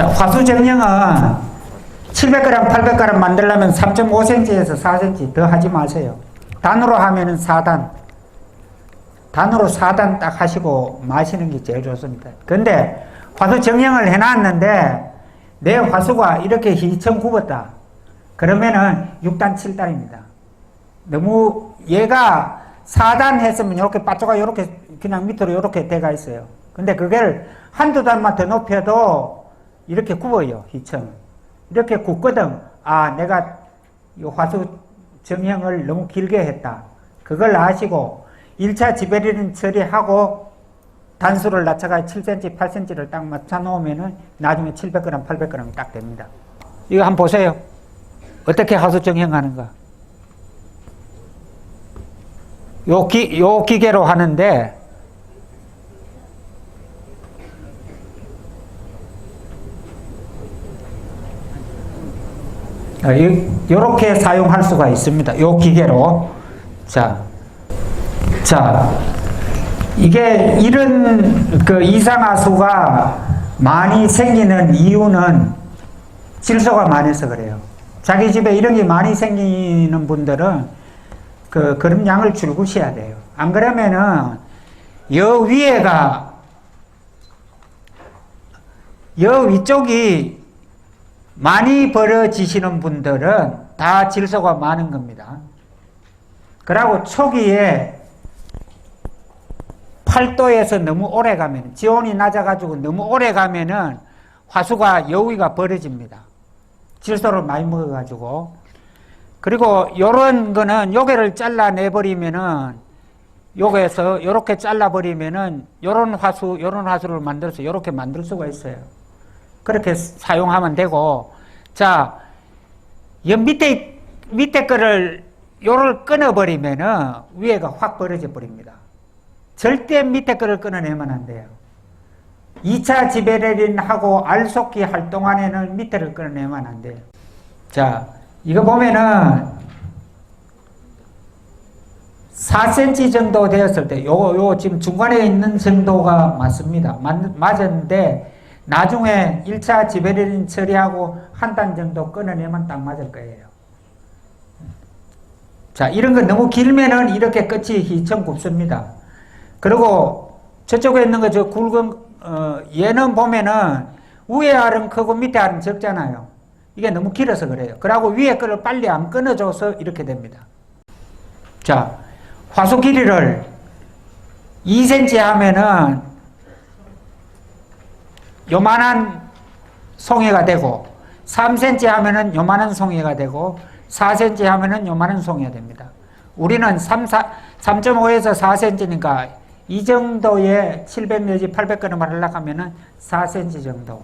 자, 화수 정령은 700g, 800g 만들려면 3.5cm에서 4cm 더 하지 마세요. 단으로 하면은 4단. 단으로 4단 딱 하시고 마시는 게 제일 좋습니다. 근데 화수 정령을 해놨는데 내 화수가 이렇게 휘청 굽었다. 그러면은 6단, 7단입니다. 너무 얘가 4단 했으면 이렇게 빠져가 이렇게 그냥 밑으로 이렇게 돼가 있어요. 근데 그걸 한두 단만 더 높여도 이렇게 굽어요, 휘청. 이렇게 굽거든. 아, 내가 이 화수 정형을 너무 길게 했다. 그걸 아시고 1차 지배리는 처리하고 단수를 낮춰가 7cm, 8cm를 딱 맞춰 놓으면은 나중에 700g, 800g 딱 됩니다. 이거 한번 보세요. 어떻게 화수 정형하는가. 요 기, 요 기계로 하는데, 이- 요렇게 사용할 수가 있습니다. 요 기계로. 자, 자, 이게 이런 그 이상하수가 많이 생기는 이유는 질소가 많아서 그래요. 자기 집에 이런 게 많이 생기는 분들은 그 그런 양을 줄구셔야 돼요. 안 그러면은 여 위에가 여 위쪽이 많이 벌어지시는 분들은 다 질소가 많은 겁니다. 그리고 초기에 8도에서 너무 오래 가면 지온이 낮아가지고 너무 오래 가면은 화수가 여위가 벌어집니다. 질소를 많이 먹어가지고 그리고 요런 거는 요게를 잘라내 버리면은 요게서 요렇게 잘라 버리면은 요런 화수 요런 화수를 만들어서 요렇게 만들 수가 있어요. 그렇게 사용하면 되고 자, 여 밑에 밑에 거를 요를 끊어 버리면은 위에가 확 벌어져 버립니다. 절대 밑에 거를 끊어내면 안 돼요. 2차 지베레린하고 알속기 할 동안에는 밑에를 끊어내면 안 돼요. 자, 이거 보면은 4cm 정도 되었을 때, 요, 요 지금 중간에 있는 정도가 맞습니다. 맞, 맞았는데, 나중에 1차 지베레린 처리하고 한 단 정도 끊어내면 딱 맞을 거예요. 자, 이런 거 너무 길면은 이렇게 끝이 휘청 굽습니다. 그리고 저쪽에 있는 거 저 굵은, 어, 얘는 보면은 위에 알은 크고 밑에 알은 적잖아요. 이게 너무 길어서 그래요. 그러고 위에 거를 빨리 안 끊어줘서 이렇게 됩니다. 자, 화수 길이를 2cm 하면은 요만한 송이가 되고 3cm 하면은 요만한 송이가 되고 4cm 하면은 요만한 송이가 됩니다. 우리는 3, 4, 3.5에서 4cm니까 이 정도의 700 내지 800g을 하려고 하면은 4cm 정도.